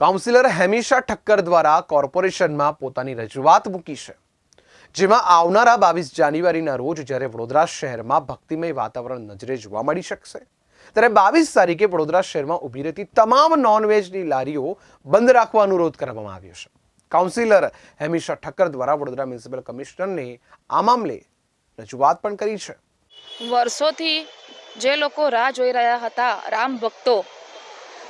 Councillor Hemisha Thakkar દ્વારા કોર્પોરેશનમાં પોતાની રજૂઆત મૂકી છે, જેમાં આવનારા બાવીસ જાન્યુઆરીના રોજ જ્યારે વડોદરા શહેરમાં ભક્તિમય વાતાવરણ નજરે જોવા મળી શકશે, ત્યારે બાવીસ તારીખે વડોદરા શહેરમાં ઊભી રહેતી તમામ નોનવેજની લારીઓ બંધ રાખવા અનુરોધ કરવામાં આવ્યો છે. કાઉન્સિલર હેમિશા ઠક્કર દ્વારા વડોદરા મ્યુનિસિપલ કમિશનરને આ મામલે રજૂઆત પણ કરી છે. વર્ષોથી જે લોકો રાહ જોઈ રહ્યા હતા, રામ ભક્તો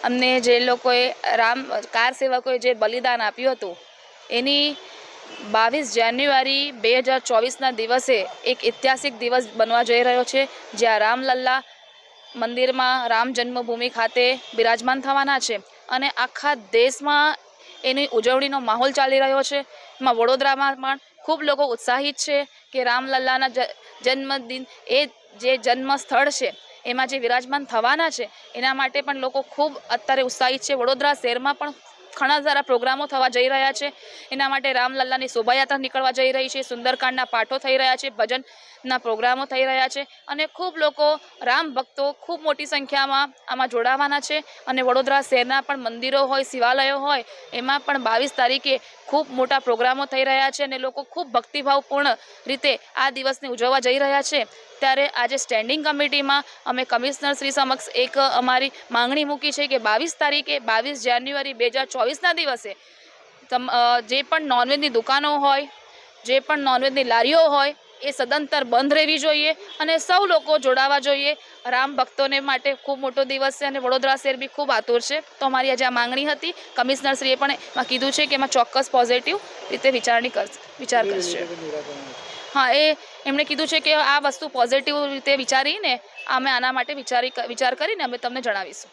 અમને જે લોકોએ રામ કાર સેવકોએ જે બલિદાન આપ્યું હતું, એની બાવીસ જાન્યુઆરી બે હજાર ચોવીસના દિવસે એક ઐતિહાસિક દિવસ બનવા જઈ રહ્યો છે, જ્યાં રામલલ્લા મંદિરમાં રામ જન્મભૂમિ ખાતે બિરાજમાન થવાના છે અને આખા દેશમાં એની ઉજવણીનો માહોલ ચાલી રહ્યો છે. એમાં વડોદરામાં પણ ખૂબ લોકો ઉત્સાહિત છે કે રામલલ્લાના જન્મદિન એ જે જન્મ સ્થળ છે એમાં જે વિરાજમાન થવાના છે, એના માટે પણ લોકો ખૂબ અત્યારે ઉત્સાહિત છે. વડોદરા શહેરમાં પણ ઘણા સારા પ્રોગ્રામો થવા જઈ રહ્યા છે. એના માટે રામલલ્લાની શોભાયાત્રા નીકળવા જઈ રહી છે. સુંદરકાંડના પાઠો થઈ રહ્યા છે. ભજનના પ્રોગ્રામો થઈ રહ્યા છે. અને ખૂબ લોકો, રામ ભક્તો ખૂબ મોટી સંખ્યામાં આમાં જોડાવાના છે. અને વડોદરા શહેરના પણ મંદિરો હોય, શિવાલયો હોય, એમાં પણ બાવીસ તારીખે ખૂબ મોટા પ્રોગ્રામો થઈ રહ્યા છે. અને લોકો ખૂબ ભક્તિભાવપૂર્ણ રીતે આ દિવસને ઉજવવા જઈ રહ્યા છે. ત્યારે આજે સ્ટેન્ડિંગ કમિટીમાં અમે કમિશનર શ્રી સમક્ષ એક અમારી માંગણી મૂકી છે કે બાવીસ તારીખે બાવીસ જાન્યુઆરી બે ચોવીસના દિવસે. જે પણ નોનવેજની દુકાનો હોય, જે પણ નોનવેજની લારીઓ હોય, એ સદંતર બંધ રહેવી જોઈએ અને સૌ લોકો જોડાવા જોઈએ. રામ ભક્તોને માટે ખૂબ મોટો દિવસ છે અને વડોદરા શહેર બી ખૂબ આતુર છે. તો અમારી આજે આ માંગણી હતી. કમિશનરશ્રીએ પણ એમાં કીધું છે કે એમાં ચોક્કસ પોઝિટિવ રીતે વિચારણી કરશે, વિચાર કરશે. હા, એ એમણે કીધું છે કે આ વસ્તુ પોઝિટિવ રીતે વિચારીને અમે આના માટે વિચારી, વિચાર કરીને અમે તમને જણાવીશું.